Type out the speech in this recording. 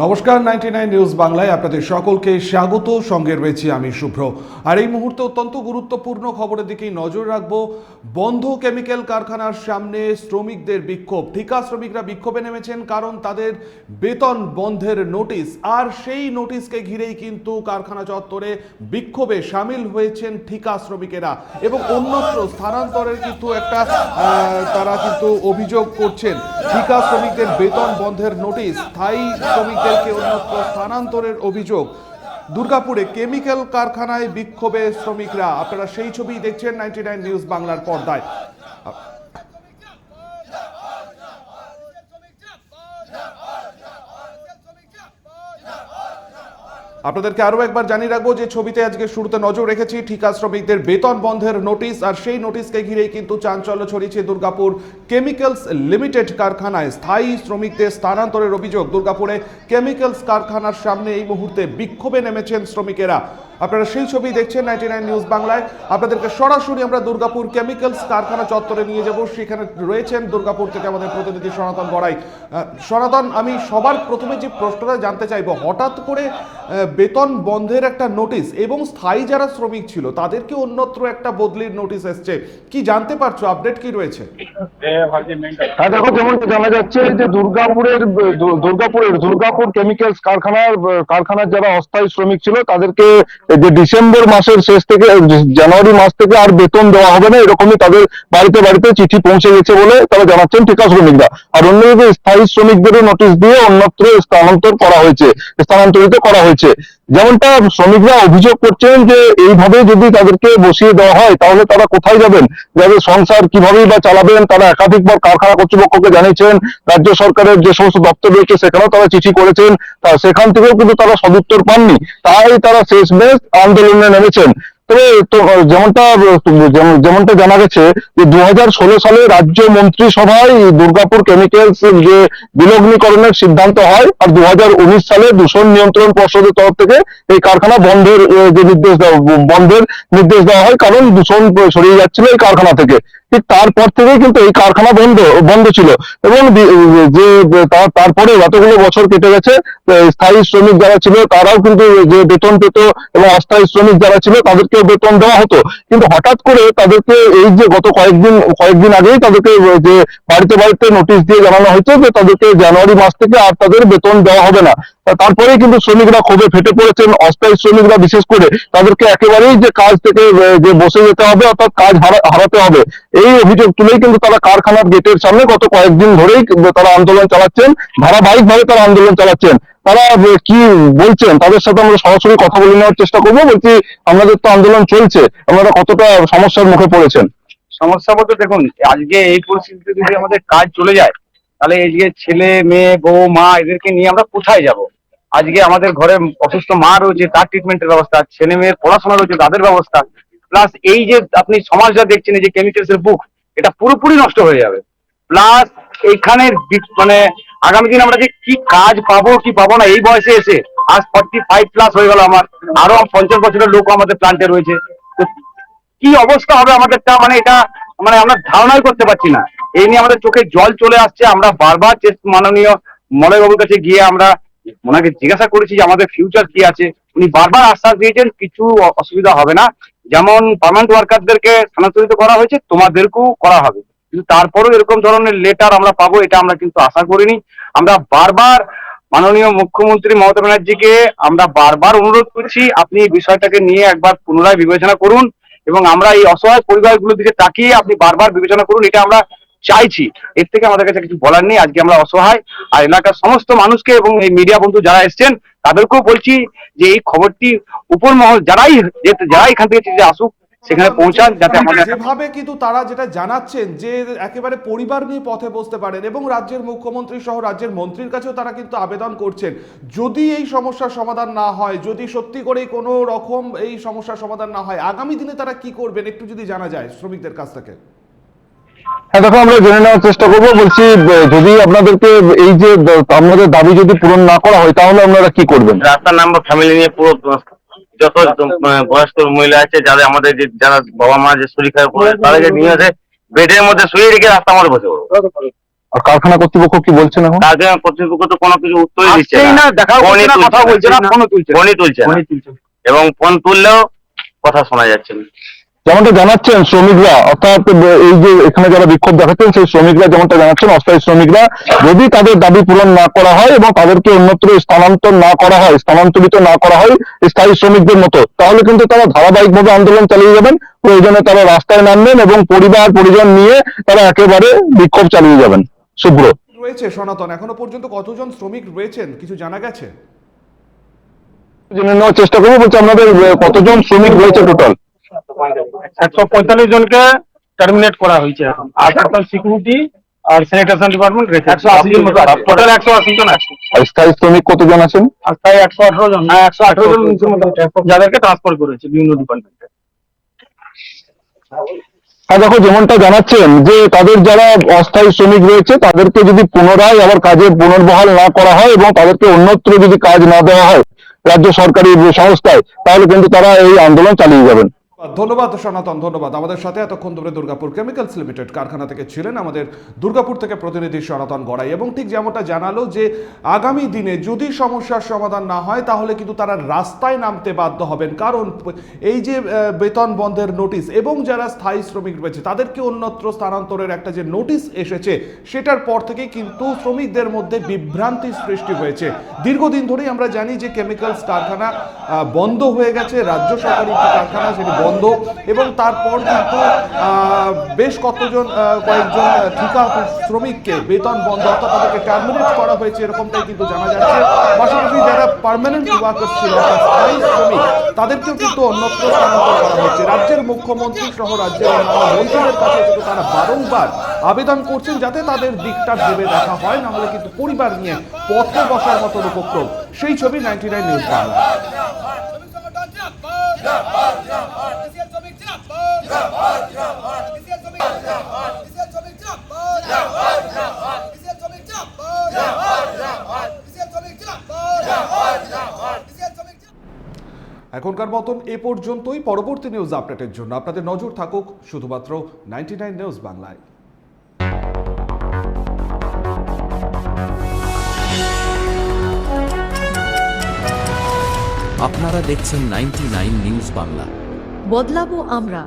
নমস্কার ninety nine news বাংলায় আপনাদের সকলকে স্বাগত। সঙ্গে রয়েছি আমি শুভ্র। আর এই মুহূর্তে অত্যন্ত গুরুত্বপূর্ণ খবরের দিকেই নজর রাখব। বন্ধ কেমিক্যাল কারখানার সামনে শ্রমিকদের বিক্ষোভ। ঠিকা শ্রমিকরা বিক্ষোভে নেমেছেন কারণ তাদের বেতন বন্ধের নোটিশ। আর সেই নোটিশকে ঘিরেই কিন্তু কারখানা চত্বরে বিক্ষোভে সামিল হয়েছেন ঠিকা শ্রমিকেরা। এবং অন্যত্র স্থানান্তরের কিন্তু একটা তারা কিন্তু অভিযোগ করছেন। ঠিকা শ্রমিকদের বেতন বন্ধের নোটিশ। স্থায়ী শ্রমিকদেরকে অন্যত্র স্থানান্তরের অভিযোগ। দুর্গাপুরে কেমিক্যাল কারখানায় বিক্ষোভে শ্রমিকরা। আপনারা সেই ছবি দেখছেন নাইনটি নিউজ বাংলার পর্দায়। আপনাদেরকে আরও একবার জানিয়ে রাখব যে ছবিতে আজকে শুরুতে নজর রেখেছি ঠিকা শ্রমিকদের বেতন বন্ধের নোটিশ, আর সেই নোটিশকে ঘিরেই কিন্তু চাঞ্চল্য ছড়িয়েছে দুর্গাপুর কেমিক্যালস লিমিটেড কারখানায়। স্থায়ী শ্রমিকদের স্থানান্তরের অভিযোগ, দুর্গাপুরে কেমিক্যালস কারখানার সামনে এই মুহূর্তে বিক্ষোভে নেমেছেন শ্রমিকেরা। আপনারা সেই ছবি দেখছেন নাইনটি নাইন নিউজ বাংলায় আপনাদেরকে সরাসরি আমরা দুর্গাপুর কেমিক্যালস কারখানা চত্বরে নিয়ে যাব। সেখানে রয়েছেন দুর্গাপুর থেকে আমাদের প্রতিনিধি সনাতন বড়াই। সনাতন, আমি সবার প্রথমে যে প্রশ্নটা জানতে চাইব, হঠাৎ করে বেতন বন্ধের একটা নোটিশ এবং স্থায়ী যারা শ্রমিক ছিল, তাদেরকে অন্যত্র একটা বদলির নোটিশ এসছে। কি জানতে পারছ? আপডেট কি রয়েছে? হ্যাঁ দেখো, যেমনটা জানা যাচ্ছে যে দুর্গাপুরের দুর্গাপুরের, দুর্গাপুর কেমিক্যালস কারখানার কারখানার যারা অস্থায়ী শ্রমিক ছিল, তাদেরকে যে ডিসেম্বর মাসের শেষ থেকে জানুয়ারি মাস থেকে আর বেতন দেওয়া হবে না, এরকমই তাদের বাড়িতে বাড়িতে চিঠি পৌঁছে গেছে বলে তারা জানাচ্ছেন ঠিকা শ্রমিকরা। আর অন্যদিকে স্থায়ী শ্রমিকদেরও নোটিশ দিয়ে অন্যত্র স্থানান্তর করা হয়েছে, স্থানান্তরিত করা হয়েছে। যেমনটা শ্রমিকরা অভিযোগ করছেন যে এইভাবে যদি তাদেরকে বসিয়ে দেওয়া হয়, তাহলে তারা কোথায় যাবেন? যাদের সংসার কিভাবেই বা চালাবেন, তারা একাধিকবার কারখানা কর্তৃপক্ষকে জানিয়েছেন, রাজ্য সরকারের যে সমস্ত দপ্তর রয়েছে, সেখানেও তারা চিঠি করেছেন। সেখান থেকেও কিন্তু তারা সদুত্তর পাননি। তাই তারা শেষমেশ আন্দোলনে নেমেছেন তবে যেমনটা যেমনটা জানা গেছে যে দু হাজার ষোলো সালে রাজ্য মন্ত্রিসভায় দুর্গাপুর কেমিক্যালস যে বিলগ্নীকরণের সিদ্ধান্ত হয় আর দু হাজার উনিশ সালে দূষণ নিয়ন্ত্রণ পর্ষদের তরফ থেকে এই কারখানা বন্ধের যে নির্দেশ বন্ধের নির্দেশ দেওয়া হয়, কারণ দূষণ ছড়িয়ে যাচ্ছিল এই কারখানা থেকে। ঠিক তারপর থেকেই কিন্তু এই কারখানা বন্ধ বন্ধ ছিল এবং যে তার- তারপরে এতগুলো বছর কেটে গেছে স্থায়ী শ্রমিক যারা ছিল তারাও কিন্তু, যে বেতন পেত এবং অস্থায়ী শ্রমিক যারা ছিল তাদেরকে বেতন দেওয়া হতো। কিন্তু হঠাৎ করে তাদেরকে এই যে গত কয়েকদিন কয়েকদিন আগেই তাদেরকে যে বাড়িতে বাড়িতে নোটিশ দিয়ে জানানো হয়েছে যে তাদেরকে জানুয়ারি মাস থেকে আর তাদের বেতন দেওয়া হবে না। তারপরেই কিন্তু শ্রমিকরা ক্ষোভে ফেটে পড়েছেন, অস্থায়ী শ্রমিকরা বিশেষ করে তাদেরকে একেবারেই যে কাজ থেকে যে বসে যেতে হবে, অর্থাৎ কাজ হারা- হারাতে হবে। এই অভিযোগ তুলেই কিন্তু তারা কারখানার গেটের সামনে গত কয়েকদিন ধরেই তারা আন্দোলন চালাচ্ছেন ধারাবাহিক ভাবে তারা আন্দোলন চালাচ্ছেন। তারা কি বলছেন? তাদের সাথে আমরা সরাসরি কথা বলে নেওয়ার চেষ্টা করব, বলছি আমাদের তো আন্দোলন চলছে আপনারা কতটা সমস্যার মুখে পড়েছেন? সমস্যা বলতে দেখুন, আজকে এই পরিস্থিতিতে যদি আমাদের কাজ চলে যায় তাহলে এই যে ছেলে, মেয়ে, বউ, মা, এদেরকে নিয়ে আমরা কোথায় যাব? আজকে আমাদের ঘরে অসুস্থ মা রয়েছে, তার ট্রিটমেন্টের ব্যবস্থা, ছেলে মেয়ের পড়াশোনা রয়েছে, তাদের ব্যবস্থা। প্লাস এই যে আপনি সমাজটা দেখছেন, এই যে কেমিক্যালস এর বুক এটা পুরোপুরি নষ্ট হয়ে যাবে। প্লাস এইখানের মানে আগামী দিন আমরা যে কি কাজ পাবো, কি পাবো না, এই বয়সে এসে আজ ফর্টি ফাইভ প্লাস হয়ে গেল আমার। আরও পঞ্চাশ বছরের লোক আমাদের প্লান্টে রয়েছে। তো কি অবস্থা হবে আমাদেরটা? মানে এটা মানে আমরা ধারণাই করতে পারছি না। এই নিয়ে আমাদের চোখে জল চলে আসছে। আমরা বারবার মাননীয় মলয়বাবুর কাছে গিয়ে আমরা ওনাকে জিজ্ঞাসা করেছি যে আমাদের ফিউচার কি আছে। উনি বারবার আশ্বাস দিয়েছেন, কিছু অসুবিধা হবে না। যেমন পার্মানেন্ট ওয়ার্কারদেরকে স্থানান্তরিত করা হয়েছে, তোমাদেরকেও করা হবে। কিন্তু তারপরেও এরকম ধরনের লেটার আমরা পাবো, এটা আমরা কিন্তু আশা করিনি। আমরা বারবার মাননীয় মুখ্যমন্ত্রী মমতা ব্যানার্জিকে আমরা বারবার অনুরোধ করছি, আপনি এই বিষয়টাকে নিয়ে একবার পুনরায় বিবেচনা করুন এবং আমরা এই অসহায় পরিবারগুলোর দিকে তাকিয়ে আপনি বারবার বিবেচনা করুন, এটা আমরা চাইছি। এর থেকে আমাদের কাছে কিছু বলার নেই। আজকে আমরা অসহায় আর এলাকার সমস্ত মানুষকে এবং এই মিডিয়া বন্ধু যারা এসছেন তাদেরকেও বলছি যে এই খবরটি উপর মহল যারাই যারা এখান থেকে যে আসুক সেখানে পৌঁছান যাতে আমাদের যেভাবে কিন্তু তারা যেটা জানাচ্ছেন যে একেবারে পরিবার নিয়ে পথে বসতে পারেন এবং রাজ্যের মুখ্যমন্ত্রী সহ রাজ্যের মন্ত্রীর কাছেও তারা কিন্তু আবেদন করছেন। যদি এই সমস্যার সমাধান না হয় যদি সত্যি করেই কোনো রকম এই সমস্যার সমাধান না হয় আগামী দিনে তারা কি করবেন একটু যদি জানা যায় শ্রমিকদের কাছ থেকে? হ্যাঁ দেখো আমরা জেনে নেওয়ার চেষ্টা করব। বলছি যদি আপনাদেরকে এই যে আপনাদের দাবি যদি পূরণ না করা হয় তাহলে আপনারা কি করবেন? রাস্তার নাম্বার ফ্যামিলি নিয়ে পুরো যত বয়স্ক মহিলা আছে যারা আমাদের যে যারা বাবা মা যে শরীর খারাপ করে তাদেরকে নিয়ে আসে বেডের মধ্যে শুয়ে রেখে রাস্তা মধ্যে বসে পড়ব। আর কারখানা কর্তৃপক্ষ কি বলছেন এখন? তার জন্য কর্তৃপক্ষ তো কোনো কিছু উত্তরই দিচ্ছে না, না, ফোনই কথা তুলছে বলছে না, না, ফোনও তুলছে না। ফোনই তুলছে। এবং ফোন তুললেও কথা শোনা যাচ্ছে না। যেমনটা জানাচ্ছেন শ্রমিকরা অর্থাৎ এই যে এখানে যারা বিক্ষোভ দেখাচ্ছেন সেই শ্রমিকরা যেমনটা জানাচ্ছেন অস্থায়ী শ্রমিকরা যদি তাদের দাবি পূরণ না করা হয় এবং তাদেরকে অন্যত্র স্থানান্তর না করা হয় স্থানান্তরিত না করা হয় স্থায়ী শ্রমিকদের মতো তাহলে কিন্তু তারা ধারাবাহিকভাবে আন্দোলন চালিয়ে যাবেন। প্রয়োজনে তারা রাস্তায় নামবেন এবং পরিবার পরিজন নিয়ে তারা একেবারে বিক্ষোভ চালিয়ে যাবেন। শুভ্র রয়েছে সনাতন এখনও পর্যন্ত কতজন শ্রমিক রয়েছেন? কিছু জানা গেছে? জেনে নেওয়ার চেষ্টা করব বলছে আপনাদের কতজন শ্রমিক রয়েছে টোটাল একশো পঁয়তাল্লিশ জনকে টার্মিনেট করা হয়েছে এখন। আর টোটাল সিকিউরিটি আর স্যানিটেশন ডিপার্টমেন্ট রেখে একশো আশি জন টোটাল একশো আশি জন আছে। আর স্থায়ী শ্রমিক কতজন আছেন? আর তাই একশো আঠারো জন। হ্যাঁ একশো আঠারো জন যাদেরকে ট্রান্সফার করেছে বিভিন্ন ডিপার্টমেন্টে আর দেখো যেমনটা জানাচ্ছেন যে তাদের যারা অস্থায়ী শ্রমিক রয়েছে তাদেরকে যদি পুনরায় আবার কাজে পুনর্বহাল না করা হয় এবং তাদেরকে অন্যত্র যদি কাজ না দেওয়া হয় রাজ্য সরকারি সংস্থায় তাহলে কিন্তু তারা এই আন্দোলন চালিয়ে যাবেন। ধন্যবাদ সনাতন, ধন্যবাদ। আমাদের সাথে এতক্ষণ ধরে দুর্গাপুর কেমিক্যালস লিমিটেড কারখানা থেকে ছিলেন আমাদের দুর্গাপুর থেকে প্রতিনিধি সনাতন গড়াই। এবং ঠিক যেমনটা জানালো যে, আগামী দিনে যদি সমস্যার সমাধান না হয়, তাহলে কিন্তু তারা রাস্তায় নামতে বাধ্য হবেন। কারণ এই যে বেতন বন্ধের নোটিশ এবং যারা স্থায়ী শ্রমিক রয়েছে তাদেরকে অন্যত্র স্থানান্তরের একটা যে নোটিশ এসেছে, সেটার পর থেকেই কিন্তু শ্রমিকদের মধ্যে বিভ্রান্তি সৃষ্টি হয়েছে। দীর্ঘদিন ধরেই আমরা জানি যে, কেমিক্যালস কারখানা বন্ধ হয়ে গেছে। রাজ্য সরকারি কারখানা, সেটি বন্ধ এবং তারপর কিন্তু বেশ কতজন কয়েকজন ঠিকা শ্রমিককে বেতন বন্ধ অর্থাৎ তাদেরকে টার্মিনেট করা হয়েছে এরকমটাই কিন্তু জানা যাচ্ছে। পাশাপাশি যারা পার্মানেন্ট ওয়ার্কার্স ছিল, অর্থাৎ স্থায়ী শ্রমিক, তাদেরকেও কিন্তু অন্যত্র স্থানান্তর করা হচ্ছে রাজ্যের মুখ্যমন্ত্রী সহ রাজ্যের অন্যান্য মন্ত্রীদের কাছে কিন্তু তারা বারংবার আবেদন করছেন যাতে তাদের দিকটা ভেবে দেখা হয়, না হলে কিন্তু পরিবার নিয়ে পথে বসার মতো উপক্রম। সেই ছবি নাইনটি নাইন নিউজ বাংলা এখনকার মতন এ পর্যন্তই পরবর্তী নিউজ আপডেটের জন্য। আপনাদের নজর থাকুক শুধুমাত্র নাইনটি নাইন নিউজ বাংলায়। আপনারা দেখছেন নাইনটি নিউজ বাংলা। বদলাবো আমরা।